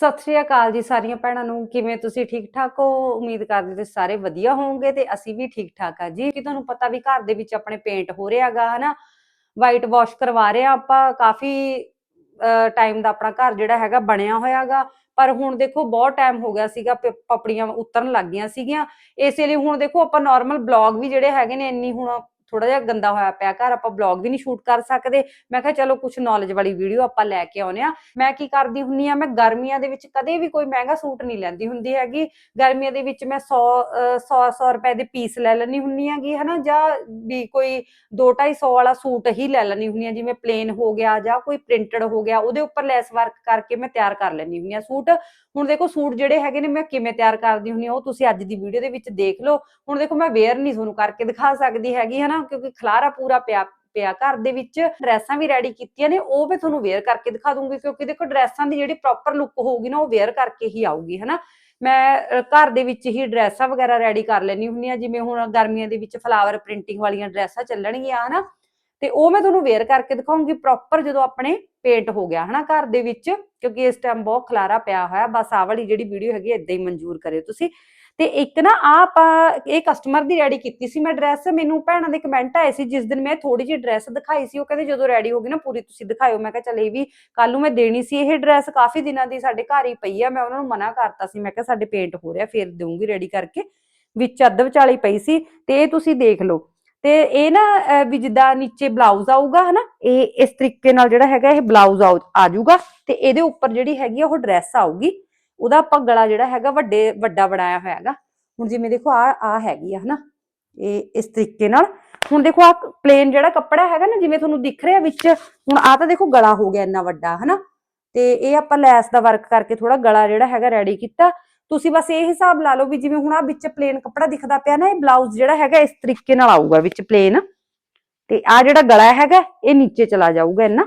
ਸਤਿ ਸ਼੍ਰੀ ਅਕਾਲ ਜੀ ਸਾਰੀਆਂ ਭੈਣਾਂ ਨੂੰ। ਕਿਵੇਂ ਤੁਸੀਂ ਠੀਕ ਠਾਕ ਹੋ? ਉਮੀਦ ਕਰਦੇ ਤੇ ਸਾਰੇ ਵਧੀਆ ਹੋਵੋਗੇ ਤੇ ਅਸੀਂ ਵੀ ਠੀਕ ਠਾਕ ਆ ਜੀ। ਕਿ ਤੁਹਾਨੂੰ ਪਤਾ ਵੀ ਘਰ ਦੇ ਵਿੱਚ ਆਪਣੇ ਪੇਂਟ ਹੋ ਰਿਹਾਗਾ, ਹਨਾ? ਵਾਈਟ ਵਾਸ਼ ਕਰਵਾ ਰਹੇ ਆ ਆਪਾਂ। ਕਾਫੀ ਟਾਈਮ ਦਾ ਆਪਣਾ ਘਰ ਜਿਹੜਾ ਹੈਗਾ ਬਣਿਆ ਹੋਇਆਗਾ। ਪਰ ਹੁਣ ਦੇਖੋ ਬਹੁਤ ਟਾਈਮ ਹੋ ਗਿਆ ਸੀਗਾ ਪਪੜੀਆਂ ਉਤਰਨ ਲੱਗ ਗਈਆਂ ਸੀਗੀਆਂ। ਇਸੇ ਲਈ ਹੁਣ ਦੇਖੋ ਆਪਾਂ ਨਾਰਮਲ ਬਲੌਗ ਵੀ ਜਿਹੜੇ ਹੈਗੇ ਨੇ, ਇੰਨੀ ਹੁਣ ਥੋੜਾ ਜਿਹਾ ਗੰਦਾ ਹੋਇਆ ਪਿਆ ਘਰ, ਆਪਾਂ ਬਲੌਗ ਵੀ ਨਹੀਂ ਸ਼ੂਟ ਕਰ ਸਕਦੇ। ਮੈਂ ਕਿਹਾ ਚਲੋ ਕੁਝ ਨੌਲੇਜ ਵਾਲੀ ਵੀਡੀਓ ਆਪਾਂ ਲੈ ਕੇ ਆਉਨੇ ਆ ਮੈਂ ਕੀ ਕਰਦੀ ਹੁੰਨੀ ਆ ਮੈਂ ਗਰਮੀਆਂ ਦੇ ਵਿੱਚ ਕਦੇ ਵੀ ਕੋਈ ਮਹਿੰਗਾ ਸੂਟ ਨਹੀਂ ਲੈਂਦੀ ਹੁੰਦੀ ਹੈਗੀ। ਗਰਮੀਆਂ ਦੇ ਵਿੱਚ ਮੈਂ 100 100 100 ਰੁਪਏ ਦੇ ਪੀਸ ਲੈ ਲੈਣੀ ਹੁੰਨੀ ਹੈਗੀ, ਹਨਾ? ਜਾਂ ਵੀ ਕੋਈ 2-250 ਵਾਲਾ ਸੂਟ ਹੀ ਲੈ ਲੈਣੀ ਹੁੰਨੀ ਆ ਜਿਵੇਂ ਪਲੇਨ ਹੋ ਗਿਆ ਜਾਂ ਕੋਈ ਪ੍ਰਿੰਟਡ ਹੋ ਗਿਆ, ਉਹਦੇ ਉੱਪਰ ਲੈਸ ਵਰਕ ਕਰਕੇ ਮੈਂ ਤਿਆਰ ਕਰ ਲੈਣੀ ਹੁੰਨੀ ਆ ਸੂਟ ਹੁਣ ਦੇਖੋ ਸੂਟ ਜਿਹੜੇ ਹੈਗੇ ਨੇ, ਮੈਂ ਕਿਵੇਂ ਤਿਆਰ ਕਰਦੀ ਹੁੰਨੀ ਆ ਉਹ ਤੁਸੀਂ ਅੱਜ ਦੀ ਵੀਡੀਓ ਦੇ ਵਿੱਚ ਦੇਖ ਲਓ। ਹੁਣ ਦੇਖੋ ਮੈਂ ਵੇਅਰ ਨਹੀਂ ਤੁਹਾਨੂੰ ਕਰਕੇ ਦਿਖਾ ਸਕਦੀ ਹੈਗੀ, ਹਨਾ? ਕਿਉਂਕਿ ਖਲਾਰਾ ਪੂਰਾ ਪਿਆ ਪਿਆ ਘਰ ਦੇ ਵਿੱਚ, ਡਰੈਸਾਂ ਵੀ ਰੈਡੀ ਕੀਤੀਆਂ ਨੇ, ਉਹ ਮੈਂ ਤੁਹਾਨੂੰ ਵੇਅਰ ਕਰਕੇ ਦਿਖਾ ਦੂੰਗੀ, ਕਿਉਂਕਿ ਦੇਖੋ ਡਰੈਸਾਂ ਦੀ ਜਿਹੜੀ ਪ੍ਰੋਪਰ ਲੁੱਕ ਹੋਊਗੀ ਨਾ, ਉਹ ਵੇਅਰ ਕਰਕੇ ਹੀ ਆਊਗੀ, ਹਨਾ? ਮੈਂ ਘਰ ਦੇ ਵਿੱਚ ਹੀ ਡਰੈਸਾਂ ਵਗੈਰਾ ਰੈਡੀ ਕਰ ਲੈਣੀ ਹੁੰਨੀ ਆ ਜਿਵੇਂ ਹੁਣ ਗਰਮੀਆਂ ਦੇ ਵਿੱਚ ਫਲਾਵਰ ਪ੍ਰਿੰਟਿੰਗ ਵਾਲੀਆਂ ਡਰੈਸਾਂ ਚੱਲਣਗੀਆਂ, ਹਨਾ? ਤੇ ਉਹ ਮੈਂ ਤੁਹਾਨੂੰ ਵੇਅਰ ਕਰਕੇ ਦਿਖਾਉਂਗੀ ਪ੍ਰੋਪਰ ਜਦੋਂ ਆਪਣੇ ਪੇਂਟ ਹੋ ਗਿਆ, ਹਨਾ, ਘਰ ਦੇ ਵਿੱਚ, ਕਿਉਂਕਿ ਇਸ ਟਾਈਮ ਬਹੁਤ ਖਲਾਰਾ ਪਿਆ ਹੋਇਆ, ਬਸ ਆ ਵਾਲੀ ਜਿਹੜੀ ਵੀਡੀਓ ਹੈਗੀ ਇਦਾਂ ਹੀ ਮਨਜ਼ੂਰ ਕਰਿਓ ਤੁਸੀਂ। ਤੇ ਇੱਕ ਨਾ ਆ ਆਪਾਂ ਇਹ ਕਸਟਮਰ ਦੀ ਰੈਡੀ ਕੀਤੀ ਸੀ ਮੈਂ ਡਰੈਸ ਮੈਨੂੰ ਭੈਣਾਂ ਦੇ ਕਮੈਂਟ ਆਏ ਸੀ ਜਿਸ ਦਿਨ ਮੈਂ ਥੋੜੀ ਜਿਹੀ ਡਰੈਸ ਦਿਖਾਈ ਸੀ, ਉਹ ਕਹਿੰਦੇ ਜਦੋਂ ਰੈਡੀ ਹੋ ਗਈ ਨਾ ਪੂਰੀ ਤੁਸੀਂ ਦਿਖਾਇਓ। ਮੈਂ ਕਿਹਾ ਚੱਲ ਇਹ ਵੀ ਕੱਲ ਨੂੰ ਮੈਂ ਦੇਣੀ ਸੀ ਇਹ ਡਰੈਸ ਕਾਫੀ ਦਿਨਾਂ ਦੀ ਸਾਡੇ ਘਰ ਹੀ ਪਈ ਆ, ਮੈਂ ਉਹਨਾਂ ਨੂੰ ਮਨਾ ਕਰਤਾ ਸੀ। ਮੈਂ ਕਿਹਾ ਸਾਡੇ ਪੇਂਟ ਹੋ ਰਿਹਾ, ਫੇਰ ਦਊਂਗੀ ਰੈਡੀ ਕਰਕੇ। ਵਿੱਚ ਅੱਧ ਵਿਚਾਲੀ ਪਈ ਸੀ ਤੇ ਇਹ ਤੁਸੀਂ ਦੇਖ ਲਓ। ਤੇ ਇਹ ਨਾ ਵੀ ਜਿੱਦਾਂ ਨੀਚੇ ਬਲਾਊਜ਼ ਆਊਗਾ, ਹਨਾ, ਇਹ ਇਸ ਤਰੀਕੇ ਨਾਲ ਜਿਹੜਾ ਹੈਗਾ, ਇਹ ਬਲਾਊਜ਼ ਆ ਜਾਊਗਾ ਤੇ ਇਹਦੇ ਉੱਪਰ ਜਿਹੜੀ ਹੈਗੀ ਆ, ਉਹ ਡਰੈਸ ਆਊਗੀ। ਉਹਦਾ ਆਪਾਂ ਗਲਾ ਜਿਹੜਾ ਹੈਗਾ ਵੱਡੇ, ਵੱਡਾ ਬਣਾਇਆ ਹੋਇਆ ਹੈਗਾ ਹੁਣ ਜਿਵੇਂ ਦੇਖੋ ਆ ਆ ਹੈਗੀ ਆ, ਹਨਾ। ਇਹ ਇਸ ਤਰੀਕੇ ਨਾਲ। ਹੁਣ ਦੇਖੋ ਆ ਪਲੇਨ ਜਿਹੜਾ ਕੱਪੜਾ ਹੈਗਾ ਨਾ, ਜਿਵੇਂ ਤੁਹਾਨੂੰ ਦਿਖ ਰਿਹਾ ਵਿੱਚ, ਹੁਣ ਆ ਤਾਂ ਦੇਖੋ ਗਲਾ ਹੋ ਗਿਆ ਇੰਨਾ ਵੱਡਾ, ਹਨਾ। ਤੇ ਇਹ ਆਪਾਂ ਲੈਸ ਦਾ ਵਰਕ ਕਰਕੇ ਥੋੜਾ ਗਲਾ ਜਿਹੜਾ ਹੈਗਾ ਰੈਡੀ ਕੀਤਾ। ਤੁਸੀਂ ਬਸ ਇਹ ਹਿਸਾਬ ਲਾ ਲਓ ਵੀ ਜਿਵੇਂ ਹੁਣ ਆ ਵਿੱਚ ਪਲੇਨ ਕੱਪੜਾ ਦਿਖਦਾ ਪਿਆ ਨਾ, ਇਹ ਬਲਾਊਜ਼ ਜਿਹੜਾ ਹੈਗਾ ਇਸ ਤਰੀਕੇ ਨਾਲ ਆਊਗਾ ਵਿੱਚ ਪਲੇਨ ਤੇ ਆ ਜਿਹੜਾ ਗਲਾ ਹੈਗਾ, ਇਹ ਨੀਚੇ ਚਲਾ ਜਾਊਗਾ ਇੰਨਾ।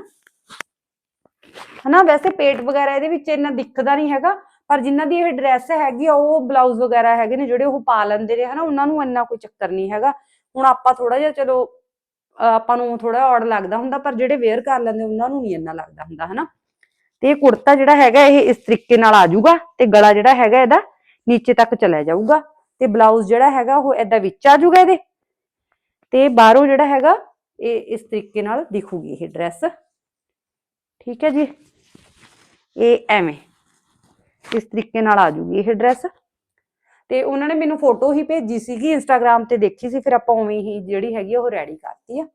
ਹਨਾ, ਵੈਸੇ ਪੇਟ ਵਗੈਰਾ ਇਹਦੇ ਵਿੱਚ ਇੰਨਾ ਦਿਖਦਾ ਨਹੀਂ ਹੈਗਾ। ਪਰ ਜਿਨ੍ਹਾਂ ਦੀ ਇਹ ਡਰੈਸ ਹੈਗੀ ਆ, ਉਹ ਬਲਾਊਜ਼ ਵਗੈਰਾ ਹੈਗੇ ਨੇ ਜਿਹੜੇ ਉਹ ਪਾ ਲੈਂਦੇ ਨੇ, ਹਨਾ? ਉਹਨਾਂ ਨੂੰ ਇੰਨਾ ਕੋਈ ਚੱਕਰ ਨਹੀਂ ਹੈਗਾ। ਹੁਣ ਆਪਾਂ ਥੋੜਾ ਜਿਹਾ, ਚਲੋ ਆਪਾਂ ਨੂੰ ਥੋੜਾ ਔੜ ਲੱਗਦਾ ਹੁੰਦਾ, ਪਰ ਜਿਹੜੇ ਵੇਅਰ ਕਰ ਲੈਂਦੇ, ਉਹਨਾਂ ਨੂੰ ਨਹੀਂ ਇੰਨਾ ਲੱਗਦਾ ਹੁੰਦਾ, ਹਨਾ? ਤੇ ਇਹ ਕੁੜਤਾ ਜਿਹੜਾ ਹੈਗਾ, ਇਹ ਇਸ ਤਰੀਕੇ ਨਾਲ ਆ ਜਾਊਗਾ ਤੇ ਗਲਾ ਜਿਹੜਾ ਹੈਗਾ, ਇਹਦਾ ਨੀਚੇ ਤੱਕ ਚਲਾ ਜਾਊਗਾ ਤੇ ਬਲਾਊਜ਼ ਜਿਹੜਾ ਹੈਗਾ, ਉਹ ਏਦਾਂ ਵਿੱਚ ਆ ਜਾਊਗਾ ਇਹਦੇ ਤੇ ਬਾਹਰੋਂ ਜਿਹੜਾ ਹੈਗਾ, ਇਹ ਇਸ ਤਰੀਕੇ ਨਾਲ ਦਿਖੂਗੀ ਇਹ ਡਰੈਸ ਠੀਕ ਹੈ ਜੀ? ਇਹ ਐਵੇਂ। ਇਸ ਤਰੀਕੇ ਨਾਲ ਆ ਜੂਗੀ ਇਹ ਡਰੈਸ ਤੇ ਉਹਨਾਂ ਨੇ ਮੈਨੂੰ ਫੋਟੋ ਹੀ ਭੇਜੀ ਸੀਗੀ ਇੰਸਟਾਗ੍ਰam ਤੇ ਦੇਖੀ ਸੀ, ਫਿਰ ਆਪਾਂ ਉਵੇਂ ਹੀ ਜਿਹੜੀ ਹੈਗੀ ਉਹ ਰੈਡੀ ਕਰਤੀ ਆ।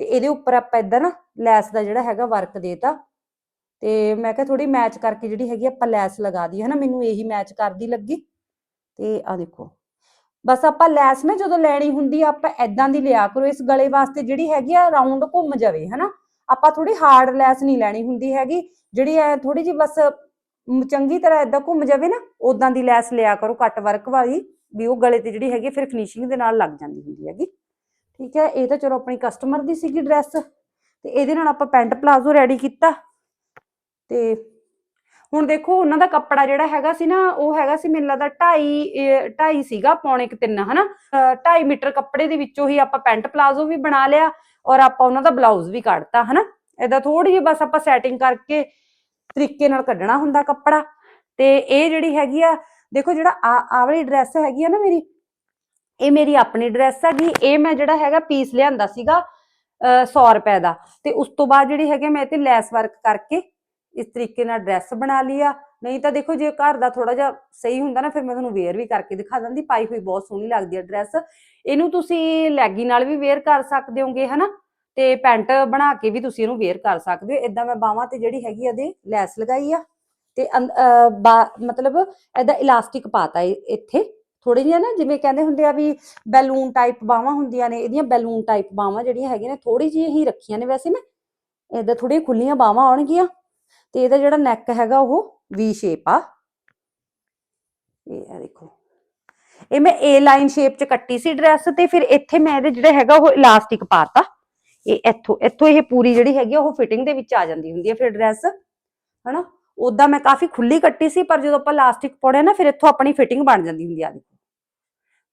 ਤੇ ਇਹਦੇ ਉੱਪਰ ਆਪਾਂ ਇਦਾਂ ਨਾ ਲੈਸ ਦਾ ਜਿਹੜਾ ਹੈਗਾ ਵਰਕ ਦੇਤਾ। ਤੇ ਮੈਂ ਕਿਹਾ ਥੋੜੀ ਮੈਚ ਕਰਕੇ ਜਿਹੜੀ ਹੈਗੀ ਆਪਾਂ ਲੈਸ ਲਗਾ ਦੀ ਹਨਾ? ਮੈਨੂੰ ਇਹੀ ਮੈਚ ਕਰਦੀ ਲੱਗੀ। ਤੇ ਆ ਦੇਖੋ, ਬਸ ਆਪਾਂ ਲੈਸ ਨਾ ਜਦੋਂ ਲੈਣੀ ਹੁੰਦੀ ਆ, ਆਪਾਂ ਐਦਾਂ ਦੀ ਲਿਆ ਕਰੋ, ਇਸ ਗਲੇ ਵਾਸਤੇ ਜਿਹੜੀ ਹੈਗੀ ਆ ਰਾਉਂਡ ਘੁੰਮ ਜਾਵੇ, ਹਨਾ? ਆਪਾਂ ਥੋੜੀ ਹਾਰਡ ਲੈਸ ਨਹੀਂ ਲੈਣੀ ਹੁੰਦੀ ਹੈਗੀ, ਜਿਹੜੀ ਐ ਥੋੜੀ ਜੀ ਬਸ ਚੰਗੀ ਤਰ੍ਹਾਂ ਏਦਾਂ ਘੁੰਮ ਜਾਵੇ ਨਾ ਉਦਾਂ ਦੀ ਲੈਸ ਲਿਆ ਕਰੋ ਕੱਟ ਵਰਕ ਵਾਲੀ, ਵੀ ਉਹ ਗਲੇ ਤੇ ਜਿਹੜੀ ਹੈਗੀ ਫਿਰ ਫਿਨਿਸ਼ਿੰਗ ਦੇ ਨਾਲ ਲੱਗ ਜਾਂਦੀ ਹੁੰਦੀ ਹੈਗੀ। ਠੀਕ ਹੈ, ਇਹ ਤਾਂ ਚਲੋ ਆਪਣੀ ਕਸਟਮਰ ਦੀ ਸੀਗੀ ਡਰੈਸ ਤੇ ਇਹਦੇ ਨਾਲ ਆਪਾਂ ਪੈਂਟ ਪਲਾਜ਼ੋ ਰੈਡੀ ਕੀਤਾ। ਤੇ ਹੁਣ ਦੇਖੋ, ਉਹਨਾਂ ਦਾ ਕੱਪੜਾ ਜਿਹੜਾ ਹੈਗਾ ਸੀ ਨਾ, ਉਹ ਹੈਗਾ ਸੀ ਮੈਨੂੰ ਲੱਗਦਾ 2.5 2.5 ਸੀਗਾ, ਪੌਣੇ ਕੁ ਤਿੰਨ, ਹਨਾ? 2.5 ਮੀਟਰ ਕੱਪੜੇ ਦੇ ਵਿੱਚੋਂ ਹੀ ਆਪਾਂ ਪੈਂਟ ਪਲਾਜ਼ੋ ਵੀ ਬਣਾ ਲਿਆ, ਔਰ ਆਪਾਂ ਉਹਨਾਂ ਦਾ ਬਲਾਊਜ਼ ਵੀ ਕੱਢਤਾ, ਹਨਾ? ਏਦਾਂ ਥੋੜੀ ਜਿਹੀ ਬਸ ਆਪਾਂ ਸੈਟਿੰਗ ਕਰਕੇ ਤਰੀਕੇ ਨਾਲ ਕੱਢਣਾ ਹੁੰਦਾ ਕੱਪੜਾ। ਤੇ ਇਹ ਜਿਹੜੀ ਹੈਗੀ ਆ, ਦੇਖੋ ਜਿਹੜਾ ਆ ਆ ਵਾਲੀ ਡਰੈਸ ਹੈਗੀ ਆ ਨਾ ਮੇਰੀ, ਇਹ ਮੇਰੀ ਆਪਣੀ ਡਰੈਸ ਹੈਗੀ, ਇਹ ਮੈਂ ਜਿਹੜਾ ਹੈਗਾ ਪੀਸ ਲਿਆਂਦਾ ਸੀਗਾ 100 ਰੁਪਏ ਦਾ। ਤੇ ਉਸ ਤੋਂ ਬਾਅਦ ਜਿਹੜੀ ਹੈਗੀ ਮੈਂ ਤੇ ਲੈਸ ਵਰਕ ਕਰਕੇ ਇਸ ਤਰੀਕੇ ਨਾਲ ਡਰੈਸ ਬਣਾ ਲਈ ਆ। ਨਹੀਂ ਤਾਂ ਦੇਖੋ ਜੇ ਘਰ ਦਾ ਥੋੜਾ ਜਿਹਾ ਸਹੀ ਹੁੰਦਾ ਨਾ, ਫਿਰ ਮੈਂ ਤੁਹਾਨੂੰ ਵੇਅਰ ਵੀ ਕਰਕੇ ਦਿਖਾ ਦਿੰਦੀ, ਪਾਈ ਹੋਈ ਬਹੁਤ ਸੋਹਣੀ ਲੱਗਦੀ ਹੈ ਡਰੈਸ ਇਹਨੂੰ ਤੁਸੀਂ ਲੈਗੀ ਨਾਲ ਵੀ ਵੇਅਰ ਕਰ ਸਕਦੇ ਹੋਗੇ, ਹਨਾ? ਤੇ ਪੈਂਟ ਬਣਾ ਕੇ ਵੀ ਤੁਸੀਂ ਇਹਨੂੰ ਵੇਅਰ ਕਰ ਸਕਦੇ ਹੋ। ਇਦਾਂ ਮੈਂ ਬਾਹਾਂ ਤੇ ਜਿਹੜੀ ਹੈਗੀ ਉਹਦੇ ਲੈਸ ਲਗਾਈ ਆ ਤੇ ਅੰ- ਬਾ- ਮਤਲਬ ਇਹਦਾ ਇਲਾਸਟਿਕ ਪਾਤਾ ਇ- ਇੱਥੇ। ਥੋੜੀ ਜਿਹਾ ਨਾ ਜਿਵੇਂ ਕਹਿੰਦੇ ਹੁੰਦੇ ਆ ਵੀ ਬੈਲੂਨ ਟਾਈਪ ਬਾਹਾਂ ਹੁੰਦੀਆਂ ਨੇ, ਇਹਦੀਆਂ ਬੈਲੂਨ ਟਾਈਪ ਬਾਹਾਂ ਜਿਹੜੀਆਂ ਹੈਗੀਆਂ ਨੇ ਥੋੜੀ ਜਿਹੀ ਹੀ ਰੱਖੀਆਂ ਨੇ ਵੈਸੇ ਮੈਂ। ਇਦਾਂ ਥੋੜੀ ਖੁੱਲੀਆਂ ਬਾਹਾਂ ਆਉਣਗੀਆਂ। ਤੇ ਇਹਦਾ ਜਿਹੜਾ ਨੈਕ ਹੈਗਾ ਉਹ ਵੀ ਸ਼ੇਪ ਆ। ਇਹ ਆ ਦੇਖੋ। ਇਹ ਮੈਂ ਏ ਲਾਈਨ ਸ਼ੇਪ ਚ ਕੱਟੀ ਸੀ ਡਰੈਸ ਤੇ, ਫਿਰ ਇੱਥੇ ਮੈਂ ਇਹਦੇ ਜਿਹੜਾ ਹੈਗਾ ਉਹ ਇਲਾਸਟਿਕ ਪਾਤਾ। ਇਹ ਇੱਥੋਂ ਇੱਥੋਂ ਇਹ ਪੂਰੀ ਜਿਹੜੀ ਹੈਗੀ ਆ, ਉਹ ਫਿਟਿੰਗ ਦੇ ਵਿੱਚ ਆ ਜਾਂਦੀ ਹੁੰਦੀ ਹੈ ਫਿਰ ਡਰੈਸ ਹਨਾ? ਉਦਾਂ ਮੈਂ ਕਾਫੀ ਖੁੱਲੀ ਕੱਟੀ ਸੀ, ਪਰ ਜਦੋਂ ਆਪਾਂ ਇਲਾਸਟਿਕ ਪਾਉਣੇ ਨਾ, ਫਿਰ ਇੱਥੋਂ ਆਪਣੀ ਫਿਟਿੰਗ ਬਣ ਜਾਂਦੀ ਹੁੰਦੀ ਆ ਦੇਖੋ।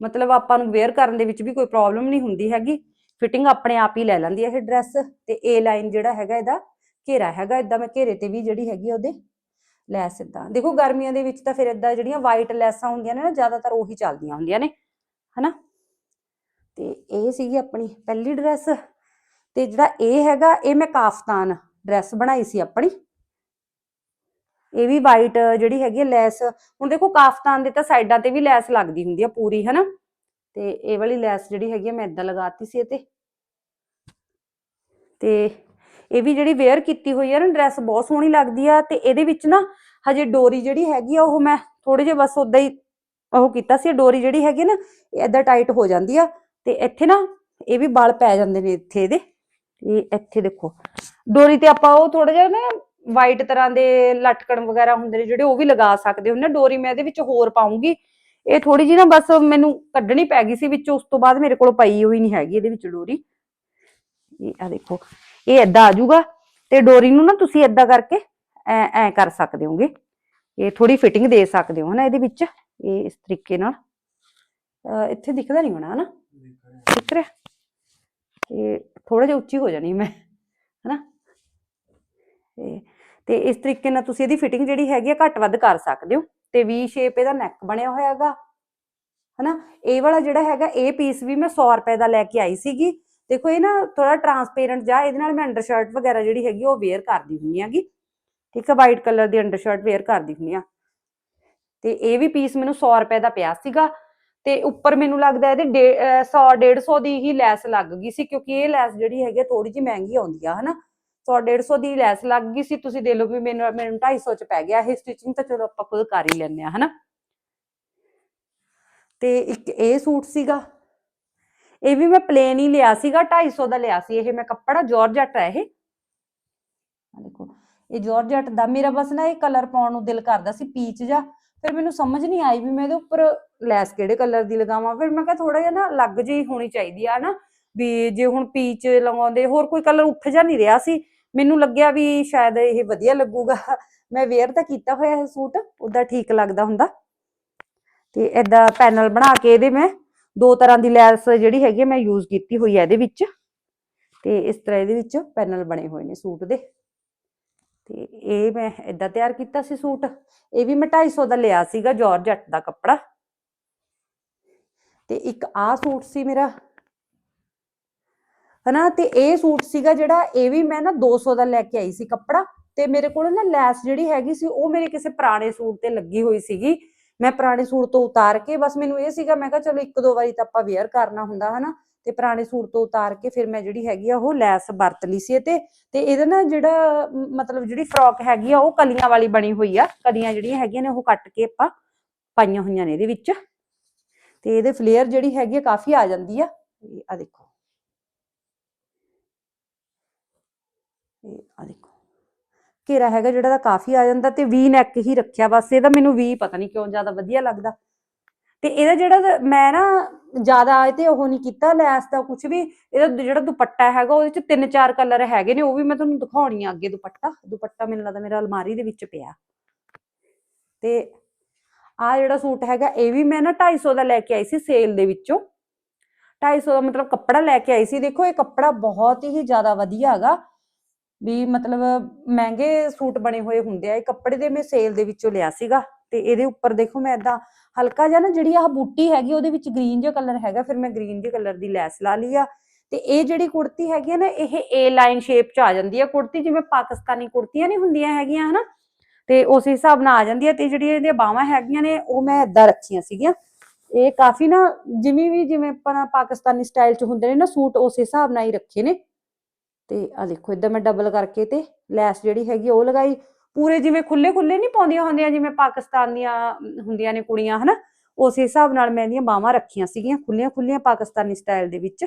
ਮਤਲਬ ਆਪਾਂ ਨੂੰ ਵੇਅਰ ਕਰਨ ਦੇ ਵਿੱਚ ਵੀ ਕੋਈ ਪ੍ਰੋਬਲਮ ਨਹੀਂ ਹੁੰਦੀ ਹੈਗੀ। ਫਿਟਿੰਗ ਆਪਣੇ ਆਪ ਹੀ ਲੈ ਲੈਂਦੀ ਹੈ ਇਹ ਡਰੈਸ ਤੇ ਏ ਲਾਈਨ ਜਿਹੜਾ ਹੈਗਾ ਇਹਦਾ, ਘੇਰਾ ਹੈਗਾ ਇਦਾਂ ਮੈਂ ਘੇਰੇ ਤੇ ਵੀ ਜਿਹੜੀ ਹੈਗੀ ਆ ਉਹਦੇ ਲੈਸ ਇਦਾਂ ਦੇਖੋ, ਗਰਮੀਆਂ ਦੇ ਵਿੱਚ ਤਾਂ ਫਿਰ ਇਦਾਂ ਜਿਹੜੀਆਂ ਵਾਈਟ ਲੈਸਾਂ ਹੁੰਦੀਆਂ ਨੇ ਨਾ, ਜ਼ਿਆਦਾਤਰ ਉਹੀ ਚੱਲਦੀਆਂ ਹੁੰਦੀਆਂ ਨੇ, ਹਨਾ? ਤੇ ਇਹ ਸੀਗੀ ਆਪਣੀ ਪਹਿਲੀ ਡਰੈਸ ਤੇ ਜਿਹੜਾ ਇਹ ਹੈਗਾ, ਇਹ ਮੈਂ ਕਾਫਤਾਨ ਡਰੈਸ ਬਣਾਈ ਸੀ ਆਪਣੀ। ਇਹ ਵੀ ਵਾਈਟ ਜਿਹੜੀ ਹੈਗੀ ਆ, ਲੈਸ। ਹੁਣ ਦੇਖੋ ਕਾਫਤਾਨ ਦੇ ਤਾਂ ਸਾਈਡਾਂ ਤੇ ਵੀ ਲੈਸ ਲੱਗਦੀ ਹੁੰਦੀ ਆ ਪੂਰੀ, ਹਨਾ? ਤੇ ਇਹ ਵਾਲੀ ਲੈਸ ਜਿਹੜੀ ਹੈਗੀ ਆ, ਮੈਂ ਇਦਾਂ ਲਗਾਤੀ ਸੀ ਇਹ ਤੇ ਇਹ ਵੀ ਜਿਹੜੀ ਵੇਅਰ ਕੀਤੀ ਹੋਈ ਆ ਨਾ ਡਰੈਸ ਬਹੁਤ ਸੋਹਣੀ ਲੱਗਦੀ ਆ। ਤੇ ਇਹਦੇ ਵਿੱਚ ਨਾ ਹਜੇ ਡੋਰੀ ਜਿਹੜੀ ਹੈਗੀ ਆ, ਉਹ ਮੈਂ ਥੋੜੇ ਜਿਹਾ ਬਸ ਉਦਾਂ ਹੀ ਉਹ ਕੀਤਾ ਸੀ। ਡੋਰੀ ਜਿਹੜੀ ਹੈਗੀ ਨਾ ਇਹ ਏਦਾਂ ਟਾਈਟ ਹੋ ਜਾਂਦੀ ਆ। ਤੇ ਇੱਥੇ ਨਾ ਇਹ ਵੀ ਬਲ ਪੈ ਜਾਂਦੇ ਨੇ ਇੱਥੇ ਇਹਦੇ। ਇਹ ਇੱਥੇ ਦੇਖੋ। ਡੋਰੀ ਤੇ ਆਪਾਂ ਉਹ ਥੋੜਾ ਜਿਹਾ ਨਾ ਵਾਈਟ ਤਰ੍ਹਾਂ ਦੇ ਲਟਕਣ ਵਗੈਰਾ ਹੁੰਦੇ ਨੇ ਜਿਹੜੇ ਉਹ ਵੀ ਲਗਾ ਸਕਦੇ ਹੋ। ਨਾ ਡੋਰੀ ਮੈਂ ਇਹਦੇ ਵਿੱਚ ਹੋਰ ਪਾਉਂਗੀ। ਇਹ ਥੋੜੀ ਜਿਹੀ ਨਾ ਬਸ ਮੈਨੂੰ ਕੱਢਣੀ ਪੈ ਗਈ ਸੀ ਵਿੱਚ ਉਸ ਤੋਂ ਬਾਅਦ ਮੇਰੇ ਕੋਲ ਪਈ ਹੋਈ ਨਹੀਂ ਹੈਗੀ ਇਹਦੇ ਵਿੱਚ ਡੋਰੀ। ਇਹ ਆ ਦੇਖੋ ਇਹ ਏਦਾਂ ਆ ਜਾਊਗਾ ਤੇ ਡੋਰੀ ਨੂੰ ਨਾ ਤੁਸੀਂ ਏਦਾਂ ਕਰਕੇ ਐ ਐ ਕਰ ਸਕਦੇ ਹੋਗੇ। ਇਹ ਥੋੜੀ ਫਿਟਿੰਗ ਦੇ ਸਕਦੇ ਹੋ ਹਨਾ ਇਹਦੇ ਵਿੱਚ। ਇਹ ਇਸ ਤਰੀਕੇ ਨਾਲ। ਇੱਥੇ ਦਿਖਦਾ ਨਹੀਂ ਹੋਣਾ ਹਨਾ? ਦਿਖ ਰਿਹਾ ਇਹ ਥੋੜਾ ਜਿਹਾ ਉੱਚੀ ਹੋ ਜਾਣੀ ਮੈਂ, ਹਨਾ? ਤੇ ਤੇ ਇਸ ਤਰੀਕੇ ਨਾਲ ਤੁਸੀਂ ਇਹਦੀ ਫਿਟਿੰਗ ਜਿਹੜੀ ਹੈਗੀ ਆ ਘੱਟ ਵੱਧ ਕਰ ਸਕਦੇ ਹੋ, ਤੇ ਵੀ ਸ਼ੇਪ ਇਹਦਾ ਨੈਕ ਬਣਿਆ ਹੋਇਆ ਹੈਗਾ, ਹਨਾ? ਇਹ ਵਾਲਾ ਜਿਹੜਾ ਹੈਗਾ, ਇਹ ਪੀਸ ਵੀ ਮੈਂ 100 ਰੁਪਏ ਦਾ ਲੈ ਕੇ ਆਈ ਸੀਗੀ, ਦੇਖੋ ਇਹ ਨਾ ਥੋੜਾ ਟਰਾਂਸਪੇਰੈਂਟ ਜਾ ਇਹਦੇ ਨਾਲ ਮੈਂ ਅੰਡਰਸ਼ਰਟ ਵਗੈਰਾ ਜਿਹੜੀ ਹੈਗੀ ਉਹ ਵੇਅਰ ਕਰਦੀ ਹੁੰਦੀ ਆਂਗੀ ਠੀਕ ਹੈ ਵਾਈਟ ਕਲਰ ਦੀ ਅੰਡਰਸ਼ਰਟ ਵੇਅਰ ਕਰਦੀ ਹੁੰਦੀ ਆ। ਤੇ ਇਹ ਵੀ ਪੀਸ ਮੈਨੂੰ 100 ਰੁਪਏ ਦਾ ਪਿਆ ਸੀਗਾ ਤੇ ਉੱਪਰ ਮੈਨੂੰ ਲੱਗਦਾ ਇਹਦੇ 100 150 ਦੀ ਹੀ ਲੈਸ ਲੱਗ ਗਈ ਸੀ, ਕਿਉਂਕਿ ਇਹ ਲੈਸ ਜਿਹੜੀ ਹੈਗੀ ਥੋੜੀ ਜਿਹੀ ਮਹਿੰਗੀ ਆਉਂਦੀ ਆ, ਹਨਾ? 100 150 ਦੀ ਲੈਸ ਲੱਗ ਗਈ ਸੀ, ਤੁਸੀਂ ਦੇ ਲਓ ਵੀ ਮੈਨੂੰ ਮੈਨੂੰ 250 ਚ ਪੈ ਗਿਆ ਇਹ ਸਟਿਚਿੰਗ ਤਾਂ ਚਲੋ ਆਪਾਂ ਖੁਦ ਕਰ ਹੀ ਲੈਂਦੇ ਆ, ਹਨਾ? ਤੇ ਇੱਕ ਇਹ ਸੂਟ ਸੀਗਾ, ਇਹ ਵੀ ਮੈਂ ਪਲੇਨ ਹੀ ਲਿਆ ਸੀਗਾ 250 ਦਾ ਲਿਆ ਸੀ, ਇਹ ਮੈਂ ਕੱਪੜਾ ਜਾਰਜਟ ਹੈ ਇਹ। ਆ ਦੇਖੋ, ਇਹ ਜਾਰਜਟ ਦਾ, ਮੇਰਾ ਬਸ ਨਾ ਇਹ ਕਲਰ ਪਾਉਣ ਨੂੰ ਦਿਲ ਕਰਦਾ ਸੀ ਪੀਚ ਜਾ ਫਿਰ ਮੈਨੂੰ ਸਮਝ ਨਹੀਂ ਆਈ ਵੀ ਮੈਂ ਇਹਦੇ ਉੱਪਰ ਲੈਸ ਕਿਹੜੇ ਕਲਰ ਦੀ ਲਗਾਵਾਂ? ਫਿਰ ਮੈਂ ਕਿਹਾ ਥੋੜਾ ਜਿਹਾ ਨਾ ਅਲੱਗ ਜਿਹੀ ਹੋਣੀ ਚਾਹੀਦੀ ਆ ਨਾ, ਵੀ ਜੇ ਹੁਣ ਪੀਚ ਲਗਾਉਂਦੇ, ਹੋਰ ਕੋਈ ਕਲਰ ਉੱਠ ਜਾ ਨਹੀਂ ਰਿਹਾ ਸੀ। ਮੈਨੂੰ ਲੱਗਿਆ ਵੀ ਸ਼ਾਇਦ ਇਹ ਵਧੀਆ ਲੱਗੂਗਾ। ਮੈਂ ਵੇਅਰ ਤਾਂ ਕੀਤਾ ਹੋਇਆ ਇਹ ਸੂਟ ਉਹਦਾ ਠੀਕ ਲੱਗਦਾ ਹੁੰਦਾ। ਤੇ ਏਦਾਂ ਪੈਨਲ ਬਣਾ ਕੇ ਇਹਦੇ ਮੈਂ ਦੋ ਤਰ੍ਹਾਂ ਦੀ ਲੈਸ ਜਿਹੜੀ ਹੈਗੀ ਮੈਂ ਯੂਜ਼ ਕੀਤੀ ਹੋਈ ਹੈ ਇਹਦੇ ਵਿੱਚ। ਤੇ ਇਸ ਤਰ੍ਹਾਂ ਇਹਦੇ ਵਿੱਚ ਪੈਨਲ ਬਣੇ ਹੋਏ ਨੇ ਸੂਟ ਦੇ। ਤੇ ਇਹ ਮੈਂ ਏਦਾਂ ਤਿਆਰ ਕੀਤਾ ਸੀ ਸੂਟ। ਇਹ ਵੀ ਮੈਂ 250 ਦਾ ਲਿਆ ਸੀਗਾ ਜਾਰਜਟ ਦਾ ਕੱਪੜਾ। ਤੇ ਇੱਕ ਆਹ ਸੂਟ ਸੀ ਮੇਰਾ। ਹਨਾ, ਤੇ ਇਹ ਸੂਟ ਸੀਗਾ ਜਿਹੜਾ ਇਹ ਵੀ ਮੈਂ ਨਾ 200 ਦਾ ਲੈ ਕੇ ਆਈ ਸੀ ਕੱਪੜਾ ਤੇ ਮੇਰੇ ਕੋਲ ਨਾ ਲੈਸ ਜਿਹੜੀ ਹੈਗੀ ਸੀ, ਉਹ ਮੇਰੇ ਕਿਸੇ ਪੁਰਾਣੇ ਸੂਟ ਤੇ ਲੱਗੀ ਹੋਈ ਸੀਗੀ। ਮੈਂ ਪੁਰਾਣੇ ਸੂਟ ਤੋਂ ਉਤਾਰ ਕੇ ਬਸ ਮੈਨੂੰ ਇਹ ਸੀਗਾ, ਮੈਂ ਕਿਹਾ ਚਲੋ ਇੱਕ ਦੋ ਵਾਰੀ ਤਾਂ ਆਪਾਂ ਵੇਅਰ ਕਰਨਾ ਹੁੰਦਾ, ਹਨਾ। ਤੇ ਪੁਰਾਣੇ ਸੂਟ ਤੋਂ ਉਤਾਰ ਕੇ ਫਿਰ ਮੈਂ ਜਿਹੜੀ ਹੈਗੀ ਆ, ਉਹ ਲੈਸ ਵਰਤ ਲਈ ਸੀ ਤੇ। ਤੇ ਇਹਦਾ ਨਾ ਜਿਹੜਾ ਮਤਲਬ ਜਿਹੜੀ ਫਰੋਕ ਹੈਗੀ ਆ, ਉਹ ਕਲੀਆਂ ਵਾਲੀ ਬਣੀ ਹੋਈ ਆ। ਕਲੀਆਂ ਜਿਹੜੀਆਂ ਹੈਗੀਆਂ ਨੇ, ਉਹ ਕੱਟ ਕੇ ਆਪਾਂ ਪਾਈਆਂ ਹੋਈਆਂ ਨੇ ਇਹਦੇ ਵਿੱਚ। ਤੇ ਇਹਦੇ ਫਲੇਅਰ ਜਿਹੜੀ ਹੈਗੀ ਆ ਕਾਫੀ ਆ ਜਾਂਦੀ ਆ। ਆ ਦੇਖੋ। ਇਹ ਆ ਦੇਖੋ। ਘੇਰਾ ਹੈਗਾ ਜਿਹੜਾ ਦਾ ਕਾਫੀ ਆ ਜਾਂਦਾ ਤੇ ਵੀ ਨੈਕ ਹੀ ਰੱਖਿਆ ਬਸ, ਇਹਦਾ ਮੈਨੂੰ ਵੀ ਪਤਾ ਨਹੀਂ ਕਿਉਂ ਜ਼ਿਆਦਾ ਵਧੀਆ ਲੱਗਦਾ। ਤੇ ਇਹਦਾ ਜਿਹੜਾ ਮੈਂ ਨਾ ਜ਼ਿਆਦਾ ਇਹ ਤੇ ਉਹ ਨਹੀਂ ਕੀਤਾ, ਲੈਸ ਦਾ ਕੁਝ ਵੀ, ਇਹਦਾ ਜਿਹੜਾ ਦੁਪੱਟਾ ਹੈਗਾ ਉਹਦੇ ਚ ਤਿੰਨ ਚਾਰ ਕਲਰ ਹੈਗੇ ਨੇ, ਉਹ ਵੀ ਮੈਂ ਤੁਹਾਨੂੰ ਦਿਖਾਉਣੀ ਆ ਅੱਗੇ ਦੁਪੱਟਾ। ਦੁਪੱਟਾ ਮੈਨੂੰ ਲੱਗਦਾ ਮੇਰਾ ਅਲਮਾਰੀ ਦੇ ਵਿੱਚ ਪਿਆ। ਤੇ ਆ ਜਿਹੜਾ ਸੂਟ ਹੈਗਾ, ਇਹ ਵੀ ਮੈਂ ਨਾ 250 ਦਾ ਲੈ ਕੇ ਆਈ ਸੀ ਸੇਲ ਦੇ ਵਿੱਚੋਂ। 250 ਦਾ ਮਤਲਬ ਕੱਪੜਾ ਲੈ ਕੇ ਆਈ ਸੀ। ਦੇਖੋ, ਇਹ ਕੱਪੜਾ ਬਹੁਤ ਹੀ ਜ਼ਿਆਦਾ ਵਧੀਆ ਹੈਗਾ। ਵੀ ਮਤਲਬ ਮਹਿੰਗੇ ਸੂਟ ਬਣੇ ਹੋਏ ਹੁੰਦੇ ਆ। ਇਹ ਕੱਪੜੇ ਦੇ ਮੈਂ ਸੇਲ ਦੇ ਵਿੱਚੋਂ ਲਿਆ ਸੀਗਾ। ਤੇ ਇਹਦੇ ਉੱਪਰ ਦੇਖੋ, ਮੈਂ ਇਦਾਂ ਹਲਕਾ ਜਿਹਾ ਨਾ ਜਿਹੜੀ ਆਹ ਬੂਟੀ ਹੈਗੀ, ਉਹਦੇ ਵਿੱਚ ਗ੍ਰੀਨ ਜਿਹਾ ਕਲਰ ਹੈਗਾ। ਫਿਰ ਮੈਂ ਗ੍ਰੀਨ ਜਿਹੇ ਕਲਰ ਦੀ ਲੈਸ ਲਾ ਲਈ ਆ। ਤੇ ਇਹ ਜਿਹੜੀ ਕੁੜਤੀ ਹੈਗੀ ਆ ਨਾ, ਇਹ ਏ ਲਾਈਨ ਸ਼ੇਪ ਚ ਆ ਜਾਂਦੀ ਆ ਕੁੜਤੀ। ਜਿਵੇਂ ਪਾਕਿਸਤਾਨੀ ਕੁੜਤੀਆਂ ਨਹੀਂ ਹੁੰਦੀਆਂ ਹੈਗੀਆਂ, ਹਨਾ? ਤੇ ਉਸ ਹਿਸਾਬ ਨਾਲ ਆ ਜਾਂਦੀ ਆ ਤੇ ਜਿਹੜੀਆਂ ਇਹਦੀਆਂ ਬਾਹਾਂ ਹੈਗੀਆਂ ਨੇ, ਉਹ ਮੈਂ ਏਦਾਂ ਰੱਖੀਆਂ ਸੀਗੀਆਂ। ਇਹ ਕਾਫੀ ਨਾ ਜਿਵੇਂ ਵੀ ਜਿਵੇਂ ਆਪਾਂ ਪਾਕਿਸਤਾਨੀ ਸਟਾਈਲ ਚ ਹੁੰਦੇ ਨੇ ਨਾ, ਸੂਟ ਉਸ ਹਿਸਾਬ ਨਾਲ ਹੀ ਰੱਖੇ ਨੇ। ਤੇ ਆ ਦੇਖੋ ਇਦਾਂ ਮੈਂ ਡਬਲ ਕਰਕੇ ਤੇ ਲੈਸ ਜਿਹੜੀ ਹੈਗੀ ਉਹ ਲਗਾਈ। ਪੂਰੇ ਜਿਵੇਂ ਖੁੱਲੇ ਖੁੱਲੇ ਨਹੀਂ ਪਾਉਂਦੀਆਂ ਹੁੰਦੀਆਂ, ਜਿਵੇਂ ਪਾਕਿਸਤਾਨ ਦੀਆਂ ਹੁੰਦੀਆਂ ਨੇ ਕੁੜੀਆਂ, ਹਨਾ? ਉਸ ਹਿਸਾਬ ਨਾਲ ਮੈਂ ਇਹਦੀਆਂ ਬਾਹਾਂ ਰੱਖੀਆਂ ਸੀਗੀਆਂ ਖੁੱਲੀਆਂ ਖੁੱਲੀਆਂ ਪਾਕਿਸਤਾਨੀ ਸਟਾਈਲ ਦੇ ਵਿੱਚ।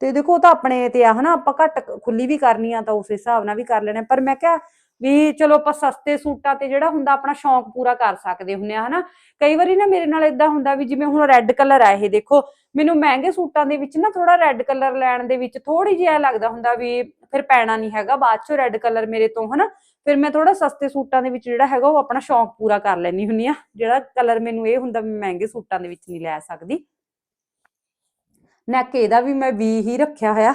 ਤੇ ਦੇਖੋ, ਉਹ ਤਾਂ ਆਪਣੇ ਤੇ ਆ, ਹਨਾ? ਆਪਾਂ ਘੱਟ ਖੁੱਲੀ ਵੀ ਕਰਨੀ ਆ, ਤਾਂ ਉਸ ਹਿਸਾਬ ਨਾਲ ਵੀ ਕਰ ਲੈਣਾ। ਪਰ ਮੈਂ ਕਿਹਾ ਵੀ ਚਲੋ ਆਪਾਂ ਸਸਤੇ ਸੂਟਾਂ ਤੇ ਜਿਹੜਾ ਹੁੰਦਾ ਆਪਣਾ ਸ਼ੌਂਕ ਪੂਰਾ ਕਰ ਸਕਦੇ ਹੁੰਨੇ ਆ, ਹਨਾ? ਕਈ ਵਾਰੀ ਨਾ ਮੇਰੇ ਨਾਲ ਇਦਾਂ ਹੁੰਦਾ ਵੀ ਜਿਵੇਂ ਹੁਣ ਰੈੱਡ ਕਲਰ ਆ ਇਹ ਦੇਖੋ, ਮੈਨੂੰ ਮਹਿੰਗੇ ਸੂਟਾਂ ਦੇ ਵਿੱਚ ਨਾ ਥੋੜਾ ਰੈੱਡ ਕਲਰ ਲੈਣ ਦੇ ਵਿੱਚ ਥੋੜੀ ਜਿਹੀ ਲੱਗਦਾ ਹੁੰਦਾ ਵੀ ਫਿਰ ਪੈਣਾ ਨਹੀਂ ਹੈਗਾ, ਬਾਅਦ ਚੋਂ ਰੈੱਡ ਕਲਰ ਮੇਰੇ ਤੋਂ, ਹਨਾ? ਫਿਰ ਮੈਂ ਥੋੜਾ ਸਸਤੇ ਸੂਟਾਂ ਦੇ ਵਿੱਚ ਜਿਹੜਾ ਹੈਗਾ ਉਹ ਆਪਣਾ ਸ਼ੌਂਕ ਪੂਰਾ ਕਰ ਲੈਣੀ ਹੁੰਨੀ ਆ, ਜਿਹੜਾ ਕਲਰ ਮੈਨੂੰ ਇਹ ਹੁੰਦਾ ਮੈਂ ਮਹਿੰਗੇ ਸੂਟਾਂ ਦੇ ਵਿੱਚ ਨਹੀਂ ਲੈ ਸਕਦੀ। ਨੈਕ ਇਹਦਾ ਵੀ ਮੈਂ ਵੀ ਹੀ ਰੱਖਿਆ ਹੋਇਆ।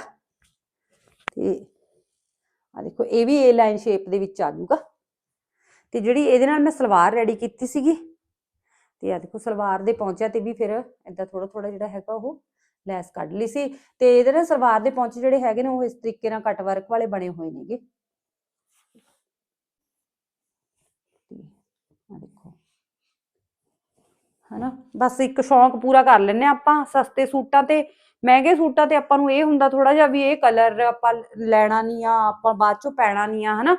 ਤੇ ਆ ਦੇਖੋ, ਇਹ ਵੀ ਏ ਲਾਈਨ ਸ਼ੇਪ ਦੇ ਵਿੱਚ ਆ ਜਾਊਗਾ। ਤੇ ਜਿਹੜੀ ਇਹਦੇ ਨਾਲ ਮੈਂ ਸਲਵਾਰ ਰੈਡੀ ਕੀਤੀ ਸੀਗੀ, ਤੇ ਆ ਦੇਖੋ, ਸਲਵਾਰ ਦੇ ਪਹੁੰਚਿਆ ਤੇ ਵੀ ਫਿਰ ਏਦਾਂ ਥੋੜਾ ਥੋੜਾ ਜਿਹੜਾ ਹੈਗਾ ਉਹ ਲੈਸ ਕੱਢ ਲਈ ਸੀ। ਤੇ ਇਹਦੇ ਨਾਲ ਸਲਵਾਰ ਦੇ ਪਹੁੰਚੇ ਜਿਹੜੇ ਹੈਗੇ ਨੇ, ਉਹ ਇਸ ਤਰੀਕੇ ਨਾਲ ਕਟ ਵਰਕ ਵਾਲੇ ਬਣੇ ਹੋਏ ਨੇਗੇ। ਆ ਦੇਖੋ, ਹਨਾ? ਬਸ ਇੱਕ ਸ਼ੌਂਕ ਪੂਰਾ ਕਰ ਲੈਨੇ ਆਪਾਂ ਸਸਤੇ ਸੂਟਾਂ ਤੇ। ਮਹਿੰਗੇ ਸੂਟਾਂ ਤੇ ਆਪਾਂ ਨੂੰ ਇਹ ਹੁੰਦਾ ਥੋੜਾ ਜਿਹਾ ਵੀ ਇਹ ਕਲਰ ਆਪਾਂ ਲੈਣਾ ਨਹੀਂ ਆ, ਆਪਾਂ ਬਾਅਦ ਚੋਂ ਪੈਣਾ ਨਹੀਂ ਆ, ਹਨਾ?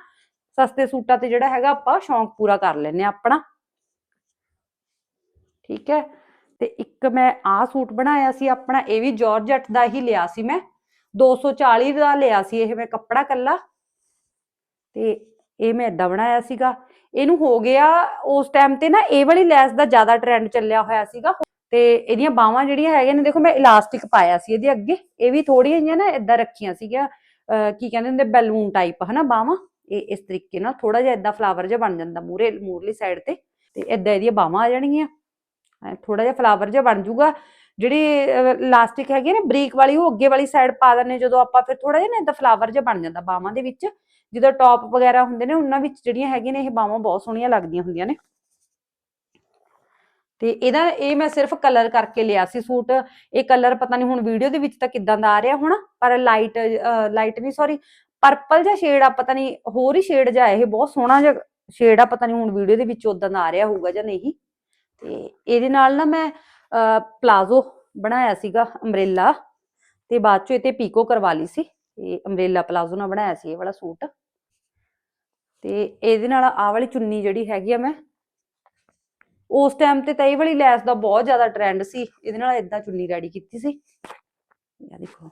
ਸਸਤੇ ਸੂਟਾਂ ਤੇ ਜਿਹੜਾ ਹੈਗਾ ਆਪਾਂ ਸ਼ੌਂਕ ਪੂਰਾ ਕਰ ਲੈਨੇ ਆ ਆਪਣਾ। ਠੀਕ ਹੈ? ਤੇ ਇੱਕ ਮੈਂ ਆਹ ਸੂਟ ਬਣਾਇਆ ਸੀ ਆਪਣਾ, ਇਹ ਵੀ ਜਾਰਜਟ ਦਾ ਹੀ ਲਿਆ ਸੀ ਮੈਂ। 240 ਦਾ ਲਿਆ ਸੀ ਇਹ ਮੈਂ ਕੱਪੜਾ ਕੱਲਾ ਤੇ ਇਹ ਮੈਂ ਇਦਾਂ ਬਣਾਇਆ ਸੀਗਾ। ਇਹਨੂੰ ਹੋ ਗਿਆ, ਉਸ ਟਾਈਮ ਤੇ ਨਾ ਇਹ ਵਾਲੀ ਲੈਸ ਦਾ ਜ਼ਿਆਦਾ ਟ੍ਰੈਂਡ ਚੱਲਿਆ ਹੋਇਆ ਸੀਗਾ। ਤੇ ਇਹਦੀਆਂ ਬਾਹਾਂ ਜਿਹੜੀਆਂ ਹੈਗੀਆਂ ਨੇ, ਦੇਖੋ ਮੈਂ ਇਲਾਸਟਿਕ ਪਾਇਆ ਸੀ ਇਹਦੇ ਅੱਗੇ। ਇਹ ਵੀ ਥੋੜੀਆਂ ਜਿਹੀਆਂ ਨਾ ਇਦਾਂ ਰੱਖੀਆਂ ਸੀਗੀਆਂ, ਅਹ ਕੀ ਕਹਿੰਦੇ ਹੁੰਦੇ ਬੈਲੂਨ ਟਾਈਪ ਹਨਾ ਬਾਹਾਂ। ਇਹ ਇਸ ਤਰੀਕੇ ਨਾਲ ਥੋੜਾ ਜਿਹਾ ਇਦਾਂ ਫਲਾਵਰ ਜਿਹਾ ਬਣ ਜਾਂਦਾ ਮੂਰੇ ਮੂਰਲੀ ਸਾਈਡ ਤੇ। ਤੇ ਇਦਾਂ ਇਹਦੀਆਂ ਬਾਹਾਂ ਆ ਜਾਣਗੀਆਂ। ਥੋੜਾ ਜਿਹਾ ਫਲਾਵਰ ਜਿਹਾ ਬਣ ਜਾਊਗਾ ਜਿਹੜੀ ਇਲਾਸਟਿਕ ਹੈਗੀ ਆ ਨਾ, ਬਰੀਕ ਵਾਲੀ, ਉਹ ਅੱਗੇ ਵਾਲੀ ਸਾਈਡ ਪਾ ਦਿੰਨੇ ਜਦੋਂ ਆਪਾਂ ਫਿਰ ਥੋੜਾ ਜਿਹਾ ਨਾ ਇਦਾਂ ਫਲਾਵਰ ਜਿਹਾ ਬਣ ਜਾਂਦਾ ਬਾਹਾਂ ਦੇ ਵਿੱਚ। ਜਦੋਂ ਟੌਪ ਵਗੈਰਾ ਹੁੰਦੇ ਨੇ, ਉਹਨਾਂ ਵਿੱਚ ਜਿਹੜੀਆਂ ਹੈਗੀਆਂ ਨੇ, ਇਹ ਬਾਹਾਂ ਬਹੁਤ ਸੋਹਣੀਆਂ ਲੱਗਦੀਆਂ ਹੁੰਦੀਆਂ ਨੇ। ਤੇ ਇਹਦਾ ਇਹ ਮੈਂ ਸਿਰਫ ਕਲਰ ਕਰਕੇ ਲਿਆ ਸੀ ਸੂਟ। ਇਹ ਕਲਰ ਪਤਾ ਨਹੀਂ ਹੁਣ ਵੀਡੀਓ ਦੇ ਵਿੱਚ ਤਾਂ ਕਿਦਾਂ ਦਾ ਆ ਰਿਹਾ ਹੋਣਾ, ਪਰ ਲਾਈਟ ਲਾਈਟ ਨਹੀਂ ਸੌਰੀ ਪਰਪਲ ਜਿਹਾ ਸ਼ੇਡ ਆ, ਪਤਾ ਨਹੀਂ ਹੋਰ ਹੀ ਸ਼ੇਡ ਜਿਹਾ ਇਹ ਬਹੁਤ ਸੋਹਣਾ ਜਿਹਾ ਸ਼ੇਡ ਆ, ਪਤਾ ਨਹੀਂ ਹੁਣ ਵੀਡੀਓ ਦੇ ਵਿੱਚ ਉਦਾਂ ਦਾ ਆ ਰਿਹਾ ਹੋਊਗਾ ਜਾਂ ਨਹੀਂ। ਤੇ ਇਹਦੇ ਨਾਲ ਨਾ ਮੈਂ ਪਲਾਜ਼ੋ ਬਣਾਇਆ ਸੀਗਾ ਅੰਬ੍ਰੇਲਾ ਤੇ ਬਾਅਦ ਚੋਂ ਇਹ ਤੇ ਪੀਕੋ ਕਰਵਾ ਲਈ ਸੀ। ਤੇ ਅੰਬ੍ਰੇਲਾ ਪਲਾਜ਼ੋ ਨਾਲ ਬਣਾਇਆ ਸੀ ਇਹ ਵਾਲਾ ਸੂਟ। ਤੇ ਇਹਦੇ ਨਾਲ ਆਹ ਵਾਲੀ ਚੁੰਨੀ ਜਿਹੜੀ ਹੈਗੀ ਆ ਮੈਂ ਉਸ ਟਾਈਮ ਤੇ ਤਾਂ ਇਹ ਵਾਲੀ ਲੈਸ ਦਾ ਬਹੁਤ ਜ਼ਿਆਦਾ ਟ੍ਰੈਂਡ ਸੀ। ਇਹਦੇ ਨਾਲ ਇਦਾਂ ਚੁੰਨੀ ਰੈਡੀ ਕੀਤੀ ਸੀ। ਇਹ ਦੇਖੋ।